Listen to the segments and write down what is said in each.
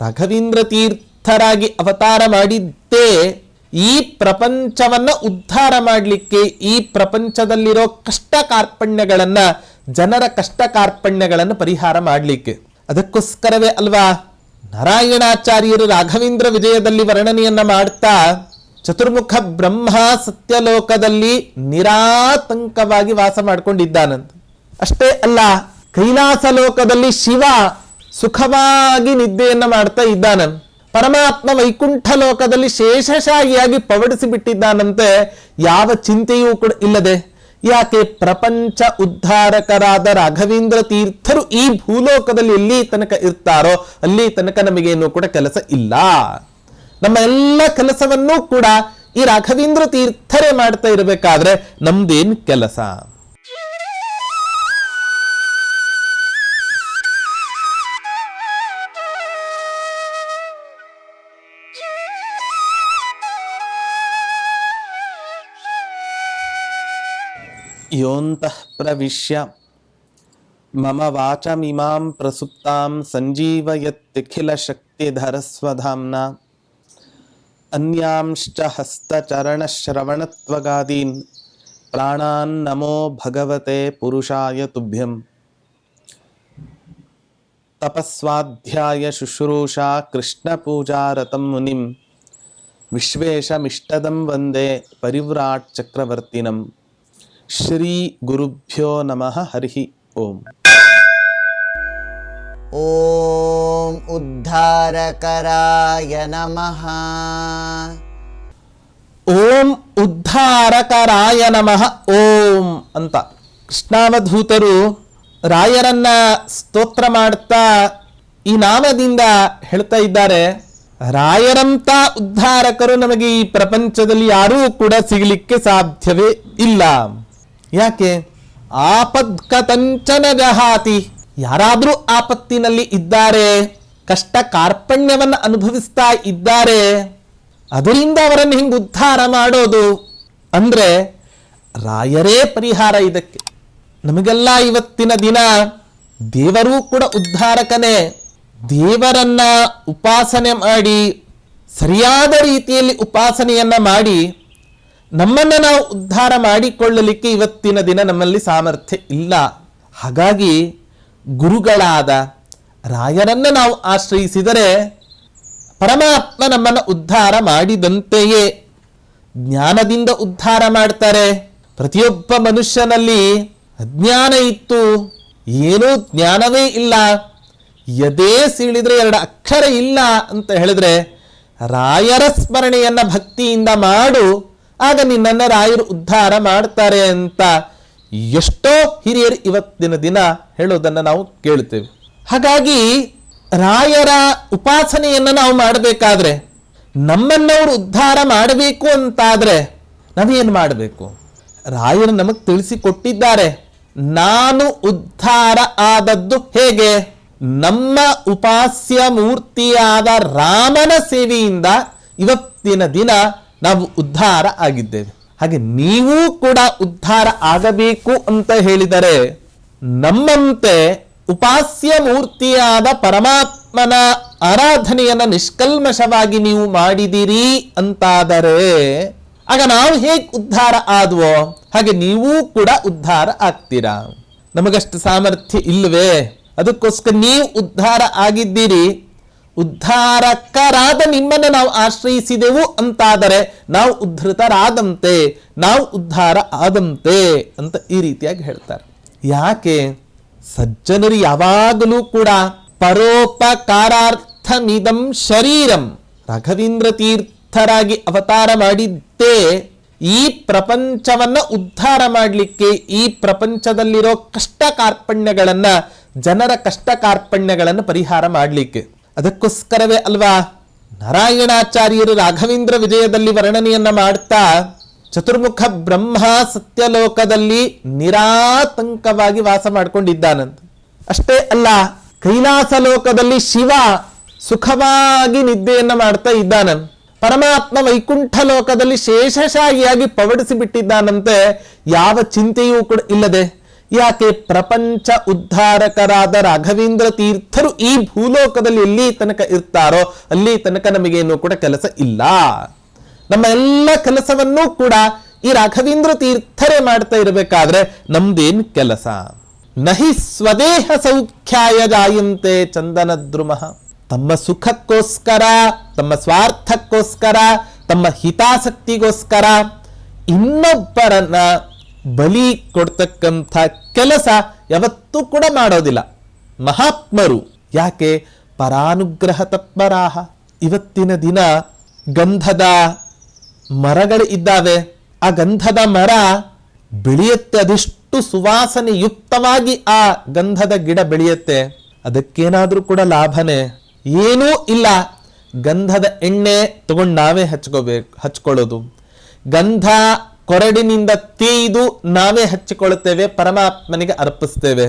ರಾಘವೇಂದ್ರ ತೀರ್ಥರಾಗಿ ಅವತಾರ ಮಾಡಿದ್ದೇ ಈ ಪ್ರಪಂಚವನ್ನ ಉದ್ಧಾರ ಮಾಡಲಿಕ್ಕೆ ಈ ಪ್ರಪಂಚದಲ್ಲಿರೋ ಕಷ್ಟ ಕಾರ್ಪಣ್ಯಗಳನ್ನ ಜನರ ಕಷ್ಟ ಕಾರ್ಪಣ್ಯಗಳನ್ನು ಪರಿಹಾರ ಮಾಡಲಿಕ್ಕೆ. ಅದಕ್ಕೋಸ್ಕರವೇ ಅಲ್ವಾ, ನಾರಾಯಣಾಚಾರ್ಯರು ರಾಘವೇಂದ್ರ ವಿಜಯದಲ್ಲಿ ವರ್ಣನೆಯನ್ನ ಮಾಡ್ತಾ, ಚತುರ್ಮುಖ ಬ್ರಹ್ಮ ಸತ್ಯಲೋಕದಲ್ಲಿ ನಿರಾತಂಕವಾಗಿ ವಾಸ ಮಾಡಿಕೊಂಡಿದ್ದಾನಂತ. ಅಷ್ಟೇ ಅಲ್ಲ, ಕೈಲಾಸ ಲೋಕದಲ್ಲಿ ಶಿವ ಸುಖವಾಗಿ ನಿದ್ದೆಯನ್ನ ಮಾಡ್ತಾ ಇದ್ದಾನೆ ಪರಮಾತ್ಮ ವೈಕುಂಠ ಲೋಕದಲ್ಲಿ ಶೇಷಶಾಹಿಯಾಗಿ ಪವಡಿಸಿ ಬಿಟ್ಟಿದ್ದಾನಂತೆ ಯಾವ ಚಿಂತೆಯೂ ಕೂಡ ಇಲ್ಲದೆ. ಯಾಕೆ ಪ್ರಪಂಚ ಉದ್ಧಾರಕರಾದ ರಾಘವೇಂದ್ರ ತೀರ್ಥರು ಈ ಭೂಲೋಕದಲ್ಲಿ ಎಲ್ಲಿ ತನಕ ಇರ್ತಾರೋ ಅಲ್ಲಿ ತನಕ ನಮಗೇನು ಕೂಡ ಕೆಲಸ ಇಲ್ಲ. ನಮ್ಮ ಎಲ್ಲ ಕೆಲಸವನ್ನೂ ಕೂಡ ಈ ರಾಘವೇಂದ್ರ ತೀರ್ಥರೇ ಮಾಡ್ತಾ ಇರಬೇಕಾದ್ರೆ ನಮ್ದೇನ್ ಕೆಲಸ? योऽन्तः प्रविश्य मम वाचमिमां प्रसुप्तां सञ्जीवयत्तिखिलशक्तिधरस्वधाम्ना अन्यांश्च हस्तचरणश्रवणत्वगादीन् प्राणान्नमो भगवते पुरुषाय तुभ्यम्। तपःस्वाध्यायशुश्रूषा कृष्णपूजारतं मुनिं विश्वेशमिष्टदं वन्दे परिव्राट्चक्रवर्तिनम् ಶ್ರೀ ಗುರುಭ್ಯೋ ನಮಃ ಹರಿಹಿ ಓಂ. ಓಂ ಉದ್ಧಾರಕರಾಯ ನಮಃ. ಓಂ ಉದ್ಧಾರಕರಾಯ ನಮಃ ಓಂ ಅಂತ. ಕೃಷ್ಣಾವಧೂತರು ರಾಯರನ್ನ ಸ್ತೋತ್ರ ಮಾಡ್ತಾ ಈ ನಾಮದಿಂದ ಹೇಳ್ತಾ ಇದ್ದಾರೆ ರಾಯರಂತ ಉದ್ಧಾರಕರು ನಮಗೆ ಈ ಪ್ರಪಂಚದಲ್ಲಿ ಯಾರೂ ಕೂಡ ಸಿಗಲಿಕ್ಕೆ ಸಾಧ್ಯವೇ ಇಲ್ಲ. ಯಾಕೆ? ಆಪದ್ಕತಂಚನ ಜಹಾತಿ ಯಾರಾದರೂ ಆಪತ್ತಿನಲ್ಲಿ ಇದ್ದಾರೆ ಕಷ್ಟ ಕಾರ್ಪಣ್ಯವನ್ನು ಅನುಭವಿಸ್ತಾ ಇದ್ದಾರೆ, ಅದರಿಂದ ಅವರನ್ನು ಹಿಂಗೆ ಉದ್ಧಾರ ಮಾಡೋದು. ಅಂದರೆ, ರಾಯರೇ ಪರಿಹಾರ ಇದಕ್ಕೆ. ನಮಗೆಲ್ಲ ಇವತ್ತಿನ ದಿನ ದೇವರೂ ಕೂಡ ಉದ್ಧಾರಕನೇ. ದೇವರನ್ನ ಉಪಾಸನೆ ಮಾಡಿ, ಸರಿಯಾದ ರೀತಿಯಲ್ಲಿ ಉಪಾಸನೆಯನ್ನ ಮಾಡಿ ನಮ್ಮನ್ನು ನಾವು ಉದ್ಧಾರ ಮಾಡಿಕೊಳ್ಳಲಿಕ್ಕೆ ಇವತ್ತಿನ ದಿನ ನಮ್ಮಲ್ಲಿ ಸಾಮರ್ಥ್ಯ ಇಲ್ಲ. ಹಾಗಾಗಿ ಗುರುಗಳಾದ ರಾಯರನ್ನು ನಾವು ಆಶ್ರಯಿಸಿದರೆ ಪರಮಾತ್ಮ ನಮ್ಮನ್ನು ಉದ್ಧಾರ ಮಾಡಿದಂತೆಯೇ ಜ್ಞಾನದಿಂದ ಉದ್ಧಾರ ಮಾಡ್ತಾರೆ. ಪ್ರತಿಯೊಬ್ಬ ಮನುಷ್ಯನಲ್ಲಿ ಅಜ್ಞಾನ ಇತ್ತು. ಏನೂ ಜ್ಞಾನವೇ ಇಲ್ಲ. ಎದೇ ಸೀಳಿದ್ರೆ ಎರಡು ಅಕ್ಷರ ಇಲ್ಲ ಅಂತ ಹೇಳಿದ್ರೆ ರಾಯರ ಸ್ಮರಣೆಯನ್ನು ಭಕ್ತಿಯಿಂದ ಮಾಡು. ಆಗ ನಿನ್ನ ರಾಯರು ಉದ್ಧಾರ ಮಾಡ್ತಾರೆ ಅಂತ ಎಷ್ಟೋ ಹಿರಿಯರು ಇವತ್ತಿನ ದಿನ ಹೇಳೋದನ್ನು ನಾವು ಕೇಳ್ತೇವೆ ಹಾಗಾಗಿ ರಾಯರ ಉಪಾಸನೆಯನ್ನು ನಾವು ಮಾಡಬೇಕಾದ್ರೆ ನಮ್ಮನ್ನವರು ಉದ್ಧಾರ ಮಾಡಬೇಕು ಅಂತಾದರೆ ನಾವೇನು ಮಾಡಬೇಕು? ರಾಯರು ನಮಗೆ ತಿಳಿಸಿಕೊಟ್ಟಿದ್ದಾರೆ, ನಾನು ಉದ್ಧಾರ ಆದದ್ದು ಹೇಗೆ? ನಮ್ಮ ಉಪಾಸ್ಯ ಮೂರ್ತಿಯಾದ ರಾಮನ ಸೇವೆಯಿಂದ ಇವತ್ತಿನ ದಿನ ನಾವು ಉದ್ಧಾರ ಆಗಿದ್ದೇವೆ. ಹಾಗೆ ನೀವೂ ಕೂಡ ಉದ್ಧಾರ ಆಗಬೇಕು ಅಂತ ಹೇಳಿದರೆ ನಮ್ಮಂತೆ ಉಪಾಸ್ಯ ಮೂರ್ತಿಯಾದ ಪರಮಾತ್ಮನ ಆರಾಧನೆಯನ್ನು ನಿಷ್ಕಲ್ಮಶವಾಗಿ ನೀವು ಮಾಡಿದಿರಿ ಅಂತಾದರೆ ಆಗ ನಾವು ಹೇಗೆ ಉದ್ಧಾರ ಆದ್ವೋ, ಹಾಗೆ ನೀವೂ ಕೂಡ ಉದ್ಧಾರ ಆಗ್ತೀರಾ? ನಮಗಷ್ಟು ಸಾಮರ್ಥ್ಯ ಇಲ್ವೇ? ಅದಕ್ಕೋಸ್ಕರ ನೀವು ಉದ್ಧಾರ ಆಗಿದ್ದೀರಿ. ಉದ್ಧಾರಕರಾದ ನಿಮ್ಮನ್ನು ನಾವು ಆಶ್ರಯಿಸಿದೆವು ಅಂತಾದರೆ ನಾವು ಉದ್ಧೃತರಾದಂತೆ, ನಾವು ಉದ್ಧಾರ ಆದಂತೆ ಅಂತ ಈ ರೀತಿಯಾಗಿ ಹೇಳ್ತಾರೆ. ಯಾಕೆ? ಸಜ್ಜನರು ಯಾವಾಗಲೂ ಕೂಡ ಪರೋಪಕಾರಾರ್ಥಮಿದಂ ಶರೀರಂ, ರಾಘವೇಂದ್ರ ತೀರ್ಥರಾಗಿ ಅವತಾರ ಮಾಡಿದ್ದೇ ಈ ಪ್ರಪಂಚವನ್ನ ಉದ್ಧಾರ ಮಾಡಲಿಕ್ಕೆ, ಈ ಪ್ರಪಂಚದಲ್ಲಿರೋ ಕಷ್ಟ ಕಾರ್ಪಣ್ಯಗಳನ್ನು ಜನರ ಕಷ್ಟ ಕಾರ್ಪಣ್ಯಗಳನ್ನು ಪರಿಹಾರ ಮಾಡಲಿಕ್ಕೆ. ಅದಕ್ಕೋಸ್ಕರವೇ ಅಲ್ವಾ? ನಾರಾಯಣಾಚಾರ್ಯರು ರಾಘವೇಂದ್ರ ವಿಜಯದಲ್ಲಿ ವರ್ಣನೆಯನ್ನ ಮಾಡ್ತಾ ಚತುರ್ಮುಖ ಬ್ರಹ್ಮ ಸತ್ಯಲೋಕದಲ್ಲಿ ನಿರಾತಂಕವಾಗಿ ವಾಸ ಮಾಡಿಕೊಂಡಿದ್ದಾನಂತ. ಅಷ್ಟೇ ಅಲ್ಲ, ಕೈಲಾಸ ಲೋಕದಲ್ಲಿ ಶಿವ ಸುಖವಾಗಿ ನಿದ್ದೆಯನ್ನ ಮಾಡ್ತಾ ಇದ್ದಾನಂತ. ಪರಮಾತ್ಮ ವೈಕುಂಠ ಲೋಕದಲ್ಲಿ ಶೇಷಶಾಹಿಯಾಗಿ ಪವಡಿಸಿ ಬಿಟ್ಟಿದ್ದಾನಂತೆ ಯಾವ ಚಿಂತೆಯೂ ಕೂಡ ಇಲ್ಲದೆ ಯಾಕೆ ಪ್ರಪಂಚ ಉದ್ಧಾರಕರಾದ ರಾಘವೇಂದ್ರ ತೀರ್ಥರು ಈ ಭೂಲೋಕದಲ್ಲಿ ಎಲ್ಲಿ ತನಕ ಇರ್ತಾರೋ ಅಲ್ಲಿ ತನಕ ನಮಗೇನು ಕೂಡ ಕೆಲಸ ಇಲ್ಲ. ನಮ್ಮ ಎಲ್ಲ ಕೆಲಸವನ್ನೂ ಕೂಡ ಈ ರಾಘವೇಂದ್ರ ತೀರ್ಥರೇ ಮಾಡ್ತಾ ಇರಬೇಕಾದ್ರೆ ನಮ್ದೇನ್ ಕೆಲಸ? ನಹಿ ಸ್ವದೇಹ ಸೌಖ್ಯಾಯ ಜಾಯಂತೆ ಚಂದನ ದ್ರುಮಃ. ತಮ್ಮ ಸುಖಕ್ಕೋಸ್ಕರ, ತಮ್ಮ ಸ್ವಾರ್ಥಕ್ಕೋಸ್ಕರ, ತಮ್ಮ ಹಿತಾಸಕ್ತಿಗೋಸ್ಕರ ಇನ್ನೊಬ್ಬರನ್ನ ಬಲಿ ಕೊಡ್ತಕ್ಕಂಥ ಕೆಲಸ ಯಾವತ್ತೂ ಕೂಡ ಮಾಡೋದಿಲ್ಲ. ಮಹಾತ್ಮರು. ಯಾಕೆ? ಪರಾನುಗ್ರಹ ತತ್ಪರಾಹ ಇವತ್ತಿನ ದಿನ ಗಂಧದ ಮರಗಳು ಇದ್ದಾವೆ. ಆ ಗಂಧದ ಮರ ಬೆಳೆಯುತ್ತೆ. ಅದೆಷ್ಟು ಸುವಾಸನೆಯುಕ್ತವಾಗಿ ಆ ಗಂಧದ ಗಿಡ ಬೆಳೆಯುತ್ತೆ. ಅದಕ್ಕೇನಾದರೂ ಕೂಡ ಲಾಭನೇ. ಏನೂ ಇಲ್ಲ. ಗಂಧದ ಎಣ್ಣೆ ತಗೊಂಡು ನಾವೇ ಹಚ್ಕೋಬೇಕು ಹಚ್ಕೊಳ್ಳೋದು. ಗಂಧ ಕೊರಡಿನಿಂದ ತೇಯ್ದು ನಾವೇ ಹಚ್ಚಿಕೊಳ್ಳುತ್ತೇವೆ, ಪರಮಾತ್ಮನಿಗೆ ಅರ್ಪಿಸ್ತೇವೆ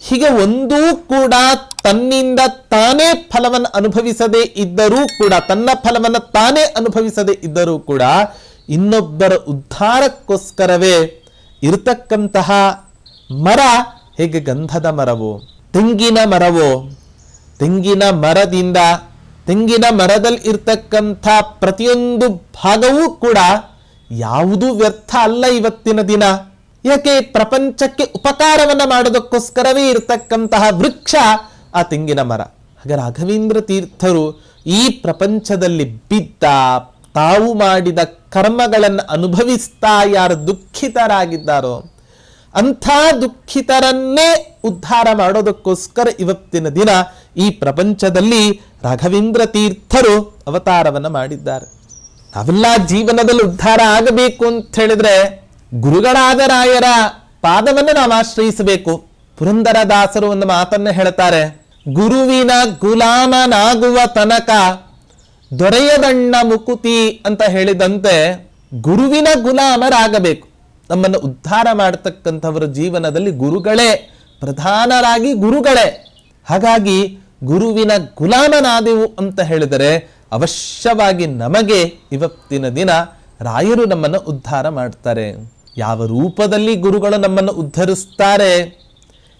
ಹೀಗೆ ಒಂದೂ ಕೂಡ ತನ್ನಿಂದ ತಾನೇ ಫಲವನ್ನು ಅನುಭವಿಸದೇ ಇದ್ದರೂ ಕೂಡ, ತನ್ನ ಫಲವನ್ನು ತಾನೇ ಅನುಭವಿಸದೇ ಇದ್ದರೂ ಕೂಡ ಇನ್ನೊಬ್ಬರ ಉದ್ಧಾರಕ್ಕೋಸ್ಕರವೇ ಇರತಕ್ಕಂತಹ ಮರ ಹೇಗೆ ಗಂಧದ ಮರವು, ತೆಂಗಿನ ಮರವು, ತೆಂಗಿನ ಮರದಿಂದ, ತೆಂಗಿನ ಮರದಲ್ಲಿ ಇರ್ತಕ್ಕಂಥ ಪ್ರತಿಯೊಂದು ಭಾಗವೂ ಕೂಡ ಯಾವುದೂ ವ್ಯರ್ಥ ಅಲ್ಲ ಇವತ್ತಿನ ದಿನ. ಯಾಕೆ ಪ್ರಪಂಚಕ್ಕೆ ಉಪಕಾರವನ್ನು ಮಾಡೋದಕ್ಕೋಸ್ಕರವೇ ಇರತಕ್ಕಂತಹ ವೃಕ್ಷ ಆ ತೆಂಗಿನ ಮರ. ಹಾಗೆ ರಾಘವೇಂದ್ರ ತೀರ್ಥರು ಈ ಪ್ರಪಂಚದಲ್ಲಿ ಬಿದ್ದ, ತಾವು ಮಾಡಿದ ಕರ್ಮಗಳನ್ನು ಅನುಭವಿಸ್ತಾ ಯಾರು ದುಃಖಿತರಾಗಿದ್ದಾರೋ, ಅಂಥ ದುಃಖಿತರನ್ನೇ ಉದ್ಧಾರ ಮಾಡೋದಕ್ಕೋಸ್ಕರ ಇವತ್ತಿನ ದಿನ ಈ ಪ್ರಪಂಚದಲ್ಲಿ ರಾಘವೇಂದ್ರ ತೀರ್ಥರು ಅವತಾರವನ್ನು ಮಾಡಿದ್ದಾರೆ. ನಾವೆಲ್ಲ ಜೀವನದಲ್ಲಿ ಉದ್ಧಾರ ಆಗಬೇಕು ಅಂತ ಹೇಳಿದ್ರೆ ಗುರುಗಳಾದ ರಾಯರ ಪಾದವನ್ನು ನಾವು ಆಶ್ರಯಿಸಬೇಕು. ಪುರಂದರದಾಸರು ಒಂದು ಮಾತನ್ನು ಹೇಳ್ತಾರೆ, ಗುರುವಿನ ಗುಲಾಮನಾಗುವ ತನಕ ದೊರೆಯದಣ್ಣ ಮುಕುತಿ ಅಂತ ಹೇಳಿದಂತೆ ಗುರುವಿನ ಗುಲಾಮರಾಗಬೇಕು. ನಮ್ಮನ್ನು ಉದ್ಧಾರ ಮಾಡತಕ್ಕಂಥವರ ಜೀವನದಲ್ಲಿ ಗುರುಗಳೇ, ಪ್ರಧಾನರಾಗಿ ಗುರುಗಳೇ. ಹಾಗಾಗಿ ಗುರುವಿನ ಗುಲಾಮನಾದೆವು ಅಂತ ಹೇಳಿದರೆ ಅವಶ್ಯವಾಗಿ ನಮಗೆ ಇವತ್ತಿನ ದಿನ ರಾಯರು ನಮ್ಮನ್ನು ಉದ್ಧಾರ ಮಾಡ್ತಾರೆ. ಯಾವ ರೂಪದಲ್ಲಿ ಗುರುಗಳು ನಮ್ಮನ್ನು ಉದ್ಧರಿಸ್ತಾರೆ?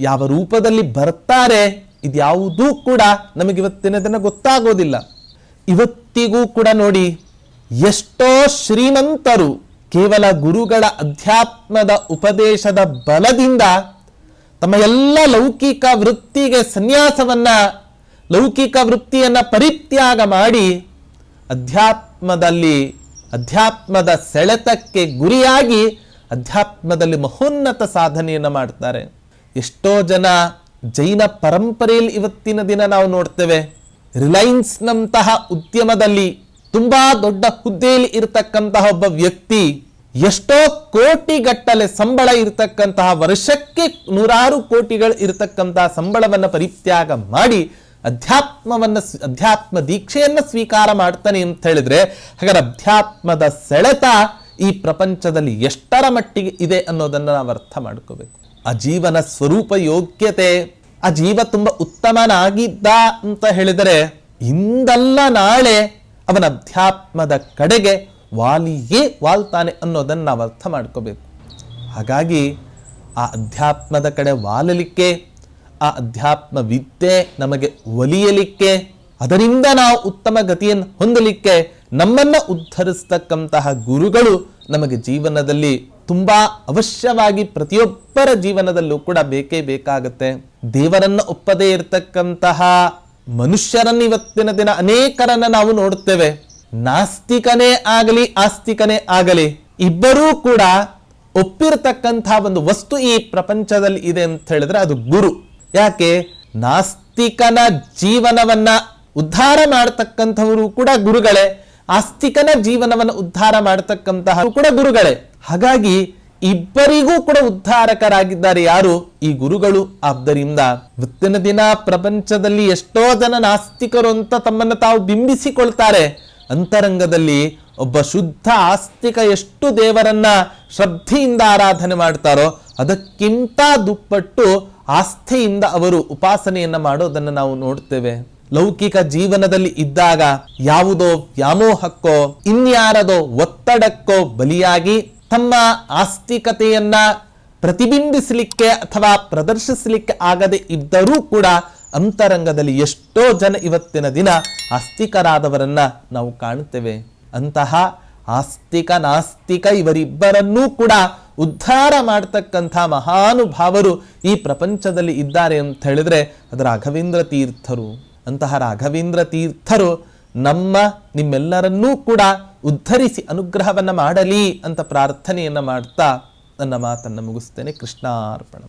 ಯಾವ ರೂಪದಲ್ಲಿ ಬರ್ತಾರೆ? ಇದ್ಯಾವುದೂ ಕೂಡ ನಮಗೆ ಇವತ್ತಿನ ದಿನ ಗೊತ್ತಾಗೋದಿಲ್ಲ. ಇವತ್ತಿಗೂ ಕೂಡ ನೋಡಿ, ಎಷ್ಟೋ ಶ್ರೀಮಂತರು ಕೇವಲ ಗುರುಗಳ ಅಧ್ಯಾತ್ಮದ ಉಪದೇಶದ ಬಲದಿಂದ ತಮ್ಮ ಎಲ್ಲ ಲೌಕಿಕ ವೃತ್ತಿಗೆ ಸನ್ಯಾಸವನ್ನ ಲೌಕಿಕ ವೃತ್ತಿಯನ್ನು ಪರಿತ್ಯಾಗ ಮಾಡಿ ಅಧ್ಯಾತ್ಮದಲ್ಲಿ, ಅಧ್ಯಾತ್ಮದ ಸೆಳೆತಕ್ಕೆ ಗುರಿಯಾಗಿ ಅಧ್ಯಾತ್ಮದಲ್ಲಿ ಮಹೋನ್ನತ ಸಾಧನೆಯನ್ನು ಮಾಡ್ತಾರೆ. ಎಷ್ಟೋ ಜನ ಜೈನ ಪರಂಪರೆಯಲ್ಲಿ ಇವತ್ತಿನ ದಿನ ನಾವು ನೋಡ್ತೇವೆ ರಿಲಯನ್ಸ್ನಂತಹ ಉದ್ಯಮದಲ್ಲಿ ತುಂಬಾ ದೊಡ್ಡ ಹುದ್ದೆಯಲ್ಲಿ ಇರತಕ್ಕಂತಹ ಒಬ್ಬ ವ್ಯಕ್ತಿ ಎಷ್ಟೋ ಕೋಟಿಗಟ್ಟಲೆ ಸಂಬಳ ಇರತಕ್ಕಂತಹ ವರ್ಷಕ್ಕೆ ನೂರಾರು ಕೋಟಿಗಳು ಇರತಕ್ಕಂತಹ ಸಂಬಳವನ್ನು ಪರಿತ್ಯಾಗ ಮಾಡಿ ಅಧ್ಯಾತ್ಮವನ್ನ ಅಧ್ಯಾತ್ಮ ದೀಕ್ಷೆಯನ್ನ ಸ್ವೀಕಾರ ಮಾಡ್ತಾನೆ ಅಂತ ಹೇಳಿದ್ರೆ, ಹಾಗಾದ್ರೆ ಅಧ್ಯಾತ್ಮದ ಸೆಳೆತ ಈ ಪ್ರಪಂಚದಲ್ಲಿ ಎಷ್ಟರ ಮಟ್ಟಿಗೆ ಇದೆ ಅನ್ನೋದನ್ನ ನಾವು ಅರ್ಥ ಮಾಡ್ಕೋಬೇಕು. ಆ ಜೀವನ ಸ್ವರೂಪ ಯೋಗ್ಯತೆ, ಆ ಜೀವ ತುಂಬಾ ಉತ್ತಮನಾಗಿದ್ದ ಅಂತ ಹೇಳಿದರೆ, ಇಂದಲ್ಲ ನಾಳೆ ಅವನ ಅಧ್ಯಾತ್ಮದ ಕಡೆಗೆ ವಾಲಿಯೇ ವಾಲ್ತಾನೆ ಅನ್ನೋದನ್ನು ನಾವು ಅರ್ಥ ಮಾಡ್ಕೋಬೇಕು. ಹಾಗಾಗಿ ಆ ಅಧ್ಯಾತ್ಮದ ಕಡೆ ವಾಲಲಿಕ್ಕೆ ಆ ಅಧ್ಯಾತ್ಮ ವಿದ್ಯೆ ನಮಗೆ ಒಲಿಯಲಿಕ್ಕೆ, ಅದರಿಂದ ನಾವು ಉತ್ತಮ ಗತಿಯನ್ನು ಹೊಂದಲಿಕ್ಕೆ, ನಮ್ಮನ್ನು ಉದ್ಧರಿಸ್ತಕ್ಕಂತಹ ಗುರುಗಳು ನಮಗೆ ಜೀವನದಲ್ಲಿ ತುಂಬ ಅವಶ್ಯವಾಗಿ ಪ್ರತಿಯೊಬ್ಬರ ಜೀವನದಲ್ಲೂ ಕೂಡ ಬೇಕೇ ಬೇಕಾಗತ್ತೆ. ದೇವರನ್ನು ಒಪ್ಪದೇ ಇರತಕ್ಕಂತಹ ಮನುಷ್ಯರನ್ನು ಇವತ್ತಿನ ದಿನ ಅನೇಕರನ್ನ ನಾವು ನೋಡುತ್ತೇವೆ. ನಾಸ್ತಿಕನೇ ಆಗಲಿ, ಆಸ್ತಿಕನೇ ಆಗಲಿ, ಇಬ್ಬರೂ ಕೂಡ ಒಪ್ಪಿರತಕ್ಕಂತಹ ಒಂದು ವಸ್ತು ಈ ಪ್ರಪಂಚದಲ್ಲಿ ಇದೆ ಅಂತ ಹೇಳಿದ್ರೆ ಅದು ಗುರು. ಯಾಕೆ? ನಾಸ್ತಿಕನ ಜೀವನವನ್ನ ಉದ್ಧಾರ ಮಾಡತಕ್ಕಂಥವರು ಕೂಡ ಗುರುಗಳೇ. ಆಸ್ತಿಕನ ಜೀವನವನ್ನು ಉದ್ಧಾರ ಮಾಡತಕ್ಕಂತಹ ಕೂಡ ಗುರುಗಳೇ. ಹಾಗಾಗಿ ಇಬ್ಬರಿಗೂ ಕೂಡ ಉದ್ಧಾರಕರಾಗಿದ್ದಾರೆ ಯಾರು? ಈ ಗುರುಗಳು. ಆದ್ದರಿಂದ ಇವತ್ತಿನ ದಿನ ಪ್ರಪಂಚದಲ್ಲಿ ಎಷ್ಟೋ ಜನ ನಾಸ್ತಿಕರು ಅಂತ ತಮ್ಮನ್ನು ತಾವು ಬಿಂಬಿಸಿಕೊಳ್ತಾರೆ. ಅಂತರಂಗದಲ್ಲಿ ಒಬ್ಬ ಶುದ್ಧ ಆಸ್ತಿಕ ಎಷ್ಟು ದೇವರನ್ನ ಶ್ರದ್ಧೆಯಿಂದ ಆರಾಧನೆ ಮಾಡ್ತಾರೋ ಅದಕ್ಕಿಂತ ದುಪ್ಪಟ್ಟು ಆಸ್ಥೆಯಿಂದ ಅವರು ಉಪಾಸನೆಯನ್ನ ಮಾಡೋದನ್ನು ನಾವು ನೋಡ್ತೇವೆ. ಲೌಕಿಕ ಜೀವನದಲ್ಲಿ ಇದ್ದಾಗ ಯಾವುದೋ ವ್ಯಾಮೋಹಕ್ಕೋ, ಇನ್ಯಾರದೋ ಒತ್ತಡಕ್ಕೋ ಬಲಿಯಾಗಿ ತಮ್ಮ ಆಸ್ತಿಕತೆಯನ್ನ ಪ್ರತಿಬಿಂಬಿಸಲಿಕ್ಕೆ ಅಥವಾ ಪ್ರದರ್ಶಿಸಲಿಕ್ಕೆ ಆಗದೆ ಇದ್ದರೂ ಕೂಡ ಅಂತರಂಗದಲ್ಲಿ ಎಷ್ಟೋ ಜನ ಇವತ್ತಿನ ದಿನ ಆಸ್ತಿಕರಾದವರನ್ನ ನಾವು ಕಾಣುತ್ತೇವೆ ಅಂತಹ ಆಸ್ತಿಕ ನಾಸ್ತಿಕ ಇವರಿಬ್ಬರನ್ನೂ ಕೂಡ ಉದ್ಧಾರ ಮಾಡ್ತಕ್ಕಂಥ ಮಹಾನುಭಾವರು ಈ ಪ್ರಪಂಚದಲ್ಲಿ ಇದ್ದಾರೆ ಅಂತ ಹೇಳಿದ್ರೆ ಅದು ರಾಘವೇಂದ್ರ ತೀರ್ಥರು. ಅಂತಹ ರಾಘವೇಂದ್ರ ತೀರ್ಥರು ನಮ್ಮ, ನಿಮ್ಮೆಲ್ಲರನ್ನೂ ಕೂಡ ಉದ್ಧರಿಸಿ ಅನುಗ್ರಹವನ್ನು ಮಾಡಲಿ ಅಂತ ಪ್ರಾರ್ಥನೆಯನ್ನು ಮಾಡ್ತಾ ನನ್ನ ಮಾತನ್ನು ಮುಗಿಸ್ತೇನೆ. ಕೃಷ್ಣಾರ್ಪಣ